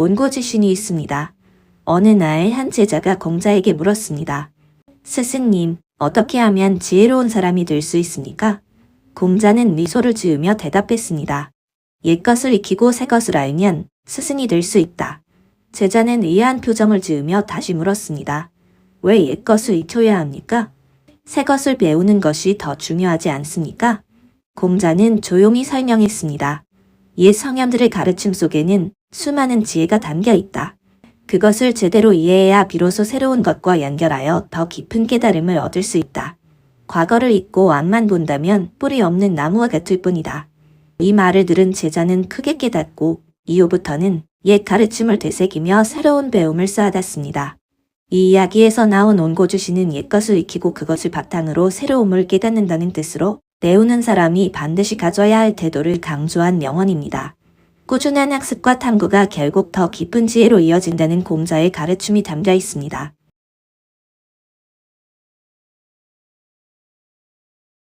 원고지 신이 있습니다. 어느 날 한 제자가 공자에게 물었습니다. 스승님, 어떻게 하면 지혜로운 사람이 될 수 있습니까? 공자는 미소를 지으며 대답했습니다. 옛것을 익히고 새것을 알면 스승이 될 수 있다. 제자는 의아한 표정을 지으며 다시 물었습니다. 왜 옛것을 익혀야 합니까? 새것을 배우는 것이 더 중요하지 않습니까? 공자는 조용히 설명했습니다. 옛 성현들의 가르침 속에는 수많은 지혜가 담겨 있다. 그것을 제대로 이해해야 비로소 새로운 것과 연결하여 더 깊은 깨달음을 얻을 수 있다. 과거를 잊고 앞만 본다면 뿌리 없는 나무와 같을 뿐이다. 이 말을 들은 제자는 크게 깨닫고 이후부터는 옛 가르침을 되새기며 새로운 배움을 쌓아갔습니다. 이 이야기에서 나온 온고주시는 옛것을 익히고 그것을 바탕으로 새로움을 깨닫는다는 뜻으로 배우는 사람이 반드시 가져야 할 태도를 강조한 명언입니다. 꾸준한 학습과 탐구가 결국 더 깊은 지혜로 이어진다는 공자의 가르침이 담겨 있습니다.